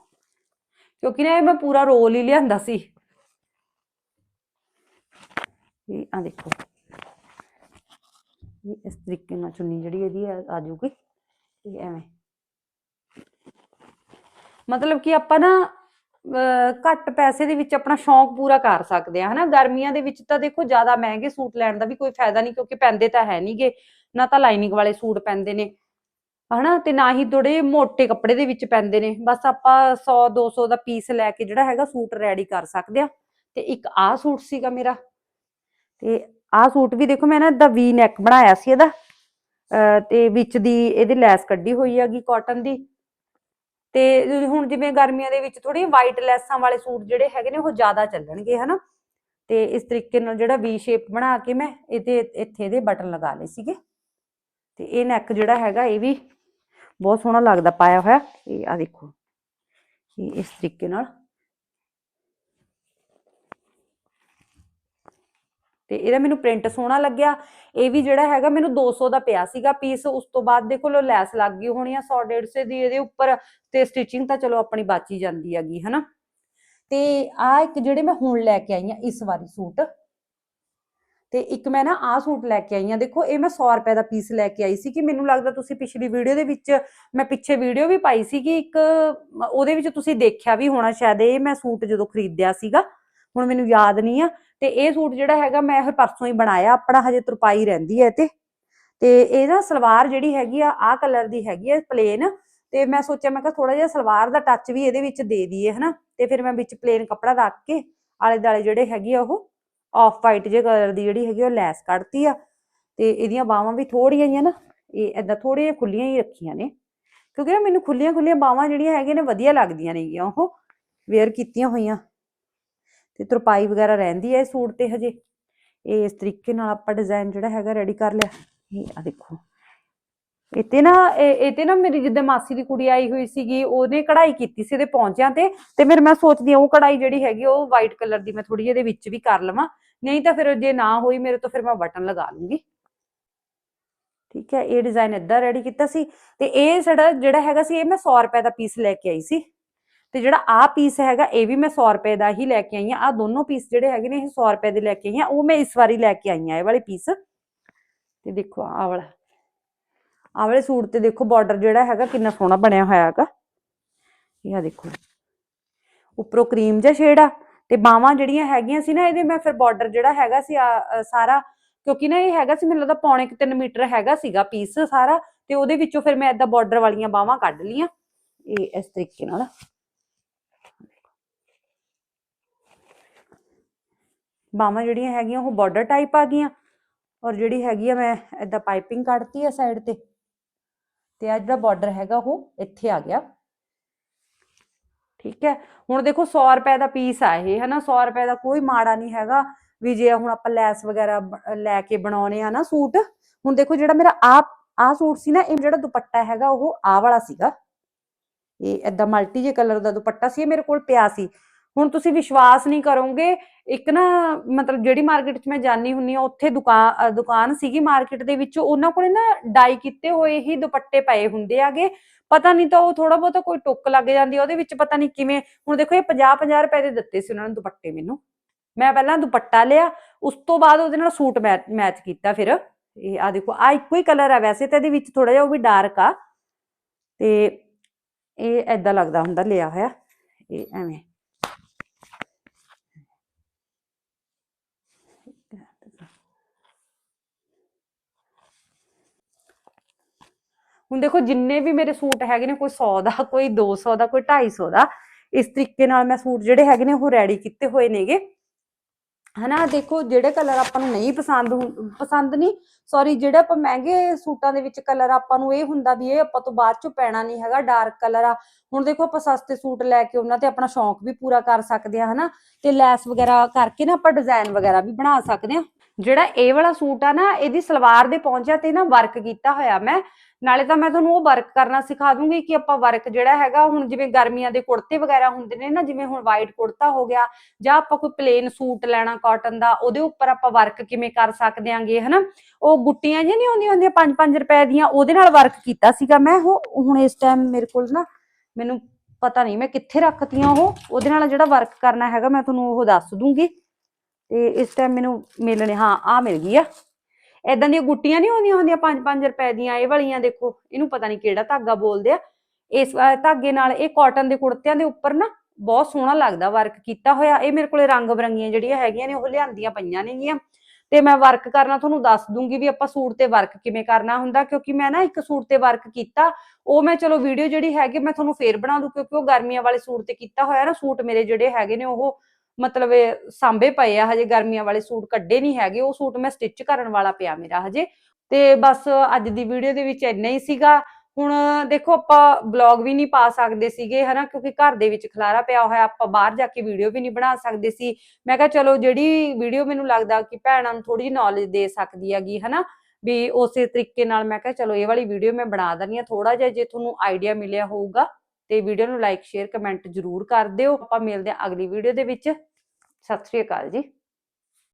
ਕਿਉਂਕਿ ਨਾ ਇਹ ਮੈਂ ਪੂਰਾ ਰੋਲ ਹੀ ਲਿਆਂਦਾ ਸੀ। ਇਹ ਆ ਦੇਖੋ। ਇਹ ਇਸ ਤਰੀਕੇ ਨਾਲ ਚੁੰਨੀ ਜਿਹੜੀ ਇਹਦੀ ਆ ਜਾਊਗੀ। ਇਹ ਐਵੇਂ। ਮਤਲਬ ਕਿ ਆਪਾਂ ਨਾ, ਅਹ, ਘੱਟ ਪੈਸੇ ਦੇ ਵਿੱਚ ਆਪਣਾ ਸ਼ੌਂਕ ਪੂਰਾ ਕਰ ਸਕਦੇ ਆ, ਹਨਾ? ਗਰਮੀਆਂ ਦੇ ਵਿੱਚ ਤਾਂ ਦੇਖੋ ਜ਼ਿਆਦਾ ਮਹਿੰਗੇ ਸੂਟ ਲੈਣ ਦਾ ਵੀ ਕੋਈ ਫਾਇਦਾ ਨਹੀਂ, ਕਿਉਂਕਿ ਪੈਂਦੇ ਤਾਂ ਹੈ ਨਹੀਂਗੇ ਨਾ ਤਾਂ ਲਾਈਨਿੰਗ ਵਾਲੇ ਸੂਟ ਪੈਂਦੇ ਨੇ, ਹਨਾ, ਤੇ ਨਾ ਹੀ ਥੋੜੇ ਮੋٹے ਕੱਪੜੇ ਦੇ ਵਿੱਚ ਪੈਂਦੇ ਨੇ, ਬਸ ਆਪਾਂ 100 200 ਦਾ ਪੀਸ ਲੈ ਕੇ ਜਿਹੜਾ ਹੈਗਾ ਸੂਟ ਰੈਡੀ ਕਰ ਸਕਦੇ ਆ ਤੇ ਇੱਕ ਆਹ ਸੂਟ ਸੀਗਾ ਮੇਰਾ, ਤੇ ਆਹ ਸੂਟ ਵੀ ਦੇਖੋ ਮੈਂ ਨਾ ਦਾ ਵੀ ਨੈਕ ਬਣਾਇਆ ਸੀ ਇਹਦਾ ਤੇ ਵਿੱਚ ਦੀ ਇਹਦੀ ਲੈਸ ਕੱਢੀ ਹੋਈ ਹੈਗੀ ਕਾਟਨ ਦੀ, ਤੇ ਹੁਣ ਜਿਵੇਂ ਗਰਮੀਆਂ ਦੇ ਵਿੱਚ ਥੋੜੀ ਵਾਈਟ ਲੈਸਾਂ ਵਾਲੇ ਸੂਟ ਜਿਹੜੇ ਹੈਗੇ ਨੇ ਉਹ ਜ਼ਿਆਦਾ ਚੱਲਣਗੇ, ਹਨਾ, ਤੇ ਇਸ ਤਰੀਕੇ ਨਾਲ ਜਿਹੜਾ ਵੀ ਸ਼ੇਪ ਬਣਾ ਕੇ ਮੈਂ ਇਹਦੇ, ਇੱਥੇ ਇਹਦੇ ਬਟਨ ਲਗਾ ਲਏ ਸੀਗੇ। ਤੇ ਇਹ ਨੈਕ ਜਿਹੜਾ ਹੈਗਾ ਇਹ ਵੀ ਬਹੁਤ ਸੋਹਣਾ ਲੱਗਦਾ ਪਾਇਆ ਹੋਇਆ। ਇਹ ਆ ਦੇਖੋ, ਇਹ ਇਸ ਤਰੀਕੇ ਨਾਲ। ਤੇ ਇਹਦਾ ਮੈਨੂੰ ਪ੍ਰਿੰਟ ਸੋਹਣਾ ਲੱਗਿਆ। ਇਹ ਵੀ ਜਿਹੜਾ ਹੈਗਾ ਮੈਨੂੰ 200 ਦਾ ਪਿਆ ਸੀਗਾ ਪੀਸ ਉਸ ਤੋਂ ਬਾਅਦ ਦੇਖੋ ਲੋ ਲੈਸ ਲੱਗ ਗਈ ਹੋਣੀ ਆ 100 150 ਦੀ। ਇਹਦੇ ਉੱਪਰ ਤੇ ਸਟਿਚਿੰਗ ਤਾਂ ਚਲੋ ਆਪਣੀ ਬਾਚੀ ਜਾਂਦੀ ਹੈਗੀ, ਹਨਾ? ਤੇ ਆ ਇੱਕ ਜਿਹੜੇ ਮੈਂ ਹੁਣ ਲੈ ਕੇ ਆਈ ਆ ਇਸ ਵਾਰੀ ਸੂਟ ਤੇ ਇੱਕ ਮੈਂ ਨਾ ਆ ਸੂਟ ਲੈ ਕੇ ਆਈ ਆ ਦੇਖੋ, ਇਹ ਮੈਂ 100 ਰੁਪਏ ਦਾ ਪੀਸ ਲੈ ਕੇ ਆਈ ਸੀ ਕਿ ਮੈਨੂੰ ਲੱਗਦਾ ਤੁਸੀਂ ਪਿਛਲੀ ਵੀਡੀਓ ਦੇ ਵਿੱਚ ਮੈਂ ਪਿੱਛੇ ਵੀਡੀਓ ਵੀ ਪਾਈ ਸੀ ਕਿ ਇੱਕ, ਉਹਦੇ ਵਿੱਚ ਤੁਸੀਂ ਦੇਖਿਆ ਵੀ ਹੋਣਾ ਸ਼ਾਇਦ ਇਹ ਮੈਂ ਸੂਟ ਜਦੋਂ ਖਰੀਦਿਆ ਸੀਗਾ। ਹੁਣ ਮੈਨੂੰ ਯਾਦ ਨਹੀਂ ਆ। ਤੇ ਇਹ ਸੂਟ ਜਿਹੜਾ ਹੈਗਾ ਮੈਂ ਇਹ ਪਰਸੋਂ ਹੀ ਬਣਾਇਆ। ਆਪਣਾ ਹਜੇ ਤੁਰਪਾਈ ਰਹਿੰਦੀ ਹੈ ਤੇ ਤੇ ਇਹ ਨਾ ਸਲਵਾਰ ਜਿਹੜੀ ਹੈਗੀ ਆ ਆ ਕਲਰ ਦੀ ਹੈਗੀ ਆ ਪਲੇਨ ਤੇ ਮੈਂ ਸੋਚਿਆ, ਮੈਂ ਕਿਹਾ ਥੋੜਾ ਜਿਹਾ ਸਲਵਾਰ ਦਾ ਟੱਚ ਵੀ ਇਹਦੇ ਵਿੱਚ ਦੇ ਦਈਏ, ਹਨਾ। ਤੇ ਫਿਰ ਮੈਂ ਵਿੱਚ ਪਲੇਨ ਕੱਪੜਾ ਰੱਖ ਕੇ ਆਲੇ ਦਾਲੇ ਜਿਹੜੇ ਹੈਗੇ ਆ ਉਹ ਆਫ ਵਾਈਟ ਜੇ ਕਲਰ ਦੀ ਜਿਹੜੀ ਹੈਗੀ ਉਹ ਲੈਸ ਕੱਢਤੀ ਆ। ਤੇ ਇਹਦੀਆਂ ਬਾਹਾਂ ਵੀ ਥੋੜੀਆਂ ਜਿਹੀਆਂ ਨਾ, ਇਹ ਏਦਾਂ ਥੋੜੀਆਂ ਖੁੱਲੀਆਂ ਹੀ ਰੱਖੀਆਂ ਨੇ। ਕਿਉਂਕਿ ਮੈਨੂੰ ਖੁੱਲੀਆਂ ਖੁੱਲੀਆਂ ਬਾਹਾਂ ਜਿਹੜੀਆਂ ਹੈਗੀਆਂ ਨੇ, ਵਧੀਆ ਲੱਗਦੀਆਂ ਨੇਗੀਆਂ, ਉਹ ਵੇਅਰ ਕੀਤੀਆਂ ਹੋਈਆਂ। ਤੇ ਤਰਪਾਈ ਵਗੈਰਾ ਰਹਿੰਦੀ ਹੈ ਸੂਟ ਤੇ ਹਜੇ। ਇਹ ਇਸ ਤਰੀਕੇ ਨਾਲ ਆਪਾਂ ਡਿਜ਼ਾਈਨ ਜਿਹੜਾ ਹੈਗਾ ਰੈਡੀ ਕਰ ਲਿਆ। ਇਹ ਆ ਦੇਖੋ। ਇਹ ਨਾ ਇਹ ਨਾ ਮੇਰੀ ਜਿੱਦਾਂ ਮਾਸੀ ਦੀ ਕੁੜੀ ਆਈ ਹੋਈ ਸੀਗੀ, ਉਹਨੇ ਕਢਾਈ ਕੀਤੀ ਸੀ ਇਹਦੇ ਪੌਂਚਿਆਂ ਤੇ ਤੇ ਫਿਰ ਮੈਂ ਸੋਚਦੀ ਹਾਂ ਉਹ ਕਢਾਈ ਜਿਹੜੀ ਹੈਗੀ ਉਹ ਵਾਈਟ ਕਲਰ ਦੀ ਮੈਂ ਥੋੜੀ ਇਹਦੇ ਵਿੱਚ ਵੀ ਕਰ ਲਵਾਂ। ਨਹੀਂ ਤਾਂ ਫਿਰ ਜੇ ਨਾ ਹੋਈ ਮੇਰੇ ਤੋਂ ਫਿਰ ਮੈਂ ਬਟਨ ਲਗਾ ਲੂੰਗੀ। ਠੀਕ ਹੈ, ਇਹ ਡਿਜ਼ਾਈਨ ਏਦਾਂ ਰੈਡੀ ਕੀਤਾ ਸੀ ਤੇ ਇਹ ਸਾਡਾ ਜਿਹੜਾ ਹੈਗਾ ਸੀ, ਇਹ ਮੈਂ 100 ਰੁਪਏ ਦਾ ਪੀਸ ਲੈ ਕੇ ਆਈ ਸੀ। ਤੇ ਜਿਹੜਾ ਆ ਪੀਸ ਹੈਗਾ, ਇਹ ਵੀ ਮੈਂ 100 ਰੁਪਏ ਦਾ ਹੀ ਲੈ ਕੇ ਆਈ ਆ ਆ ਦੋਨੋਂ ਪੀਸ ਜਿਹੜੇ ਹੈਗੇ ਨੇ, ਇਹ 100 ਰੁਪਏ ਦੇ ਲੈ ਕੇ ਆਈ ਆ ਉਹ ਮੈਂ ਇਸ ਵਾਰੀ ਲੈ ਕੇ ਆਈ ਆ ਇਹ ਵਾਲੇ ਪੀਸ ਤੇ ਦੇਖੋ ਆ ਵਾਲਾ। ਆਹ ਵਾਲੇ ਸੂਟ ਤੇ ਦੇਖੋ ਬਾਰਡਰ ਜਿਹੜਾ ਹੈਗਾ ਕਿੰਨਾ ਸੋਹਣਾ ਬਣਿਆ ਹੋਇਆ ਹੈਗਾ। ਇਹ ਆ ਦੇਖੋ। ਉੱਪਰੋਂ ਕਰੀਮ ਜਿਹਾ ਸ਼ੇਡ ਆ ਤੇ ਬਾਹਾਂ ਜਿਹੜੀਆਂ ਹੈਗੀਆਂ ਸੀ ਨਾ ਇਹਦੇ ਮੈਂ ਫਿਰ ਬਾਰਡਰ ਜਿਹੜਾ ਹੈਗਾ ਸੀ ਸਾਰਾ ਕਿਉਂਕਿ ਨਾ ਇਹ ਹੈਗਾ ਸੀ ਮੈਨੂੰ ਲੱਗਦਾ ਪੌਣੇ 3 ਮੀਟਰ ਹੈਗਾ ਸੀਗਾ ਪੀਸ ਸਾਰਾ ਤੇ ਉਹਦੇ ਵਿੱਚੋਂ ਫਿਰ ਮੈਂ ਏਦਾਂ ਬਾਰਡਰ ਵਾਲੀਆਂ ਬਾਹਾਂ ਕੱਢ ਲੀਆਂ ਇਹ ਇਸ ਤਰੀਕੇ ਨਾਲ। ਬਾਹਾਂ ਜਿਹੜੀਆਂ ਹੈਗੀਆਂ ਉਹ ਬਾਰਡਰ ਟਾਈਪ ਆ ਗਈਆਂ ਔਰ ਜਿਹੜੀ ਹੈਗੀ ਆ ਮੈਂ ਇਦਾਂ ਪਾਈਪਿੰਗ ਕੱਢਤੀ ਆ ਸਾਈਡ ਤੇ। ਤੇ ਆ ਜਿਹੜਾ ਬਾਰਡਰ ਹੈਗਾ ਉਹ ਇੱਥੇ ਆ ਗਿਆ। ਠੀਕ ਹੈ? ਹੁਣ ਦੇਖੋ 100 ਰੁਪਏ ਦਾ ਪੀਸ ਆ ਇਹ, ਹਨਾ? 100 ਰੁਪਏ ਦਾ ਕੋਈ ਮਾੜਾ ਨਹੀਂ ਹੈਗਾ ਵੀ ਜੇ ਹੁਣ ਆਪਾਂ ਲੈਸ ਵਗੈਰਾ ਲੈ ਕੇ ਬਣਾਉਣੇ ਆ ਨਾ ਸੂਟ, ਹੁਣ ਦੇਖੋ ਜਿਹੜਾ ਮੇਰਾ ਆ ਆ ਸੂਟ ਸੀ ਨਾ, ਇਹ ਜਿਹੜਾ ਦੁਪੱਟਾ ਹੈਗਾ ਉਹ ਆ ਵਾਲਾ ਸੀਗਾ। ਇਹ ਏਦਾਂ ਮਲਟੀ ਜੇ ਕਲਰ ਦਾ ਦੁਪੱਟਾ ਸੀ, ਇਹ ਮੇਰੇ ਕੋਲ ਪਿਆ ਸੀ। ਹੁਣ ਤੁਸੀਂ ਵਿਸ਼ਵਾਸ ਨਹੀਂ ਕਰੋਗੇ, ਇੱਕ ਨਾ ਮਤਲਬ ਜਿਹੜੀ ਮਾਰਕੀਟ 'ਚ ਮੈਂ ਜਾਣੀ ਹੁੰਨੀ ਆ ਉੱਥੇ ਦੁਕਾਨ ਦੁਕਾਨ ਸੀਗੀ ਮਾਰਕੀਟ ਦੇ ਵਿੱਚ, ਉਹਨਾਂ ਕੋਲੇ ਨਾ ਡਾਈ ਕੀਤੇ ਹੋਏ ਹੀ ਦੁਪੱਟੇ ਪਏ ਹੁੰਦੇ ਆਗੇ ਪਤਾ ਨਹੀਂ ਤਾਂ ਉਹ ਥੋੜਾ ਬਹੁਤਾ ਕੋਈ ਟੁੱਕ ਲੱਗ ਜਾਂਦੀ ਉਹਦੇ ਵਿੱਚ ਪਤਾ ਨਹੀਂ ਕਿਵੇਂ, ਹੁਣ ਦੇਖੋ ਇਹ 50 50 ਰੁਪਏ ਦੇ ਦਿੱਤੇ ਸੀ ਉਹਨਾਂ ਨੇ ਦੁਪੱਟੇ ਮੈਨੂੰ। ਮੈਂ ਪਹਿਲਾਂ ਦੁਪੱਟਾ ਲਿਆ, ਉਸ ਤੋਂ ਬਾਅਦ ਉਹਦੇ ਨਾਲ ਸੂਟ ਮੈਚ ਕੀਤਾ ਫਿਰ। ਇਹ ਆ ਦੇਖੋ ਆ ਇੱਕੋ ਹੀ ਕਲਰ ਆ ਵੈਸੇ ਤੇ ਇਹਦੇ ਵਿੱਚ ਥੋੜਾ ਜਿਹਾ ਉਹ ਵੀ ਡਾਰਕ ਆ। ਤੇ ਇਹ ਐਦਾਂ ਲੱਗਦਾ ਹੁੰਦਾ, ਲਿਆ ਹੋਇਆ। ਇਹ ਐਵੇਂ। ਹੁਣ ਦੇਖੋ ਜਿੰਨੇ ਵੀ ਮੇਰੇ ਸੂਟ ਹੈਗੇ ਨੇ, ਕੋਈ 100 ਦਾ, ਕੋਈ 200 ਦਾ, ਕੋਈ 250 ਦਾ, ਇਸ ਤਰੀਕੇ ਨਾਲ ਮੈਂ ਸੂਟ ਜਿਹੜੇ ਹੈਗੇ ਨੇ ਉਹ ਰੈਡੀ ਕੀਤੇ ਹੋਏ ਨੇਗੇ। ਹਨਾ, ਦੇਖੋ ਜਿਹੜੇ ਕਲਰ ਆਪਾਂ ਨੂੰ ਨਹੀਂ ਪਸੰਦ ਪਸੰਦ ਨਹੀਂ ਸੌਰੀ ਜਿਹੜੇ ਆਪਾਂ ਮਹਿੰਗੇ ਸੂਟਾਂ ਦੇ ਵਿੱਚ ਕਲਰ ਆਪਾਂ ਨੂੰ ਇਹ ਹੁੰਦਾ ਵੀ ਇਹ ਆਪਾਂ ਤੋਂ ਬਾਅਦ ਚ ਪੈਣਾ ਨਹੀਂ ਹੈਗਾ ਡਾਰਕ ਕਲਰ ਆ। ਹੁਣ ਦੇਖੋ ਆਪਾਂ ਸਸਤੇ ਸੂਟ ਲੈ ਕੇ ਉਹਨਾਂ ਤੇ ਆਪਣਾ ਸ਼ੌਂਕ ਵੀ ਪੂਰਾ ਕਰ ਸਕਦੇ ਆ, ਹਨਾ। ਤੇ ਲੈਸ ਵਗੈਰਾ ਕਰਕੇ ਨਾ ਆਪਾਂ ਡਿਜ਼ਾਈਨ ਵਗੈਰਾ ਵੀ ਬਣਾ ਸਕਦੇ ਆ। ਜਿਹੜਾ ਇਹ ਵਾਲਾ ਸੂਟ ਆ ਨਾ, ਇਹਦੀ ਸਲਵਾਰ ਦੇ ਪਹੁੰਚਿਆ ਤੇ ਨਾ ਵਰਕ ਕੀਤਾ ਹੋਇਆ ਮੈਂ। ਨਾਲੇ ਤਾਂ ਮੈਂ ਤੁਹਾਨੂੰ ਉਹ ਵਰਕ ਕਰਨਾ ਸਿਖਾ ਦੂੰਗੀ ਕਿ ਆਪਾਂ ਵਰਕ ਜਿਹੜਾ ਹੈਗਾ, ਹੁਣ ਜਿਵੇਂ ਗਰਮੀਆਂ ਦੇ ਕੁੜਤੇ ਵਗੈਰਾ ਹੁੰਦੇ ਨੇ ਨਾ, ਜਿਵੇਂ ਹੁਣ ਵਾਈਟ ਕੁੜਤਾ ਹੋ ਗਿਆ ਜਾਂ ਆਪਾਂ ਕੋਈ ਪਲੇਨ ਸੂਟ ਲੈਣਾ ਕਾਟਨ ਦਾ, ਉਹਦੇ ਉੱਪਰ ਆਪਾਂ ਵਰਕ ਕਿਵੇਂ ਕਰ ਸਕਦੇ ਆਂਗੇ, ਹਨਾ? ਉਹ ਗੁੱਟੀਆਂ ਜਿਹੀਆਂ ਨਹੀਂ ਹੁੰਦੀਆਂ ਹੁੰਦੀਆਂ 5-5 ਰੁਪਏ ਦੀਆਂ, ਉਹਦੇ ਨਾਲ ਵਰਕ ਕੀਤਾ ਸੀਗਾ ਮੈਂ ਉਹ, ਹੁਣ ਇਸ ਟਾਈਮ ਮੇਰੇ ਕੋਲ ਨਾ ਮੈਨੂੰ ਪਤਾ ਨਹੀਂ ਮੈਂ ਕਿੱਥੇ ਰੱਖਤੀਆਂ ਉਹ, ਉਹਦੇ ਨਾਲ ਜਿਹੜਾ ਵਰਕ ਕਰਨਾ ਹੈਗਾ, ਮੈਂ ਤੁਹਾਨੂੰ ਉਹ ਦੱਸ ਦੂੰਗੀ। ਤੇ ਇਸ ਟਾਈਮ ਮੈਨੂੰ ਮਿਲਣੇ, ਹਾਂ ਆ ਮਿਲ ਗਈ ਆ। ਇਦਾਂ ਦੀਆਂ ਗੁੱਟੀਆਂ ਨਹੀਂ ਹੁੰਦੀਆਂ ਹੁੰਦੀਆਂ 5-5 ਰੁਪਏ ਦੀਆਂ, ਇਹ ਵਾਲੀਆਂ ਦੇਖੋ, ਇਹਨੂੰ ਪਤਾ ਨਹੀਂ ਕਿਹੜਾ ਧਾਗਾ ਬੋਲਦੇ ਆ। ਇਸ ਧਾਗੇ ਨਾਲ ਇਹ ਕਾਟਨ ਦੇ ਕੁੜਤਿਆਂ ਦੇ ਉੱਪਰ ਨਾ ਬਹੁਤ ਸੋਹਣਾ ਲੱਗਦਾ ਵਰਕ ਕੀਤਾ ਹੋਇਆ, ਇਹ ਮੇਰੇ ਕੋਲੇ ਰੰਗ ਬਰੰਗੀਆਂ ਜਿਹੜੀਆਂ ਹੈਗੀਆਂ ਨੇ, ਉਹ ਲਿਆਂਦੀਆਂ ਪਈਆਂ ਨੇਗੀਆਂ। ਤੇ ਮੈਂ ਵਰਕ ਕਰਨਾ ਤੁਹਾਨੂੰ ਦੱਸ ਦੂੰਗੀ ਵੀ ਆਪਾਂ ਸੂਟ ਤੇ ਵਰਕ ਕਿਵੇਂ ਕਰਨਾ ਹੁੰਦਾ, ਕਿਉਂਕਿ ਮੈਂ ਨਾ ਇੱਕ ਸੂਟ ਤੇ ਵਰਕ ਕੀਤਾ, ਉਹ ਮੈਂ ਚਲੋ ਵੀਡੀਓ ਜਿਹੜੀ ਹੈਗੀ ਮੈਂ ਤੁਹਾਨੂੰ ਫੇਰ ਬਣਾ ਦੂੰ, ਕਿਉਂਕਿ ਉਹ ਗਰਮੀਆਂ ਵਾਲੇ ਸੂਟ ਤੇ ਕੀਤਾ ਹੋਇਆ ਨਾ, ਸੂਟ ਮੇਰੇ ਜਿਹੜੇ ਹੈਗੇ ਨੇ ਉਹ ਮਤਲਬ ਸਾਂਭੇ ਪਏ ਆ, ਹਜੇ ਗਰਮੀਆਂ ਵਾਲੇ ਸੂਟ ਕੱਢੇ ਨਹੀਂ ਹੈਗੇ, ਉਹ ਸੂਟ ਮੈਂ ਸਟਿਚ ਕਰਨ ਵਾਲਾ ਪਿਆ ਮੇਰਾ ਹਜੇ। ਤੇ ਬਸ ਅੱਜ ਦੀ ਵੀਡੀਓ ਦੇ ਵਿੱਚ ਇੰਨਾ ਹੀ ਸੀਗਾ। ਹੁਣ ਦੇਖੋ, ਆਪਾਂ ਬਲੌਗ ਵੀ ਨਹੀਂ ਪਾ ਸਕਦੇ ਸੀਗੇ, ਹਨਾ, ਕਿਉਂਕਿ ਘਰ ਦੇ ਵਿੱਚ ਖਲਾਰਾ ਪਿਆ ਹੋਇਆ, ਆਪਾਂ ਬਾਹਰ ਜਾ ਕੇ ਵੀਡੀਓ ਵੀ ਨਹੀਂ ਬਣਾ ਸਕਦੇ ਸੀ। ਮੈਂ ਕਿਹਾ, ਚਲੋ, ਜਿਹੜੀ ਵੀਡੀਓ ਮੈਨੂੰ ਲੱਗਦਾ ਕਿ ਭੈਣਾਂ ਨੂੰ ਥੋੜੀ ਨੌਲੇਜ ਦੇ ਸਕਦੀ ਹੈਗੀ, ਹਨਾ, ਵੀ ਉਸੇ ਤਰੀਕੇ ਨਾਲ ਮੈਂ ਕਿਹਾ, ਚਲੋ, ਇਹ ਵਾਲੀ ਵੀਡੀਓ ਮੈਂ ਬਣਾ ਦਨੀ ਆ ਥੋੜਾ ਜਿਹਾ ਜੇ ਤੁਹਾਨੂੰ ਆਈਡੀਆ ਮਿਲਿਆ ਹੋਊਗਾ। ਤੇ ਵੀਡੀਓ ਨੂੰ ਲਾਈਕ, ਸ਼ੇਅਰ, ਕਮੈਂਟ ਜ਼ਰੂਰ ਕਰ ਦਿਓ। ਆਪਾਂ ਮਿਲਦੇ ਹਾਂ ਅਗਲੀ ਵੀਡੀਓ ਦੇ ਵਿੱਚ। ਸਤਿ ਸ਼੍ਰੀ ਅਕਾਲ ਜੀ।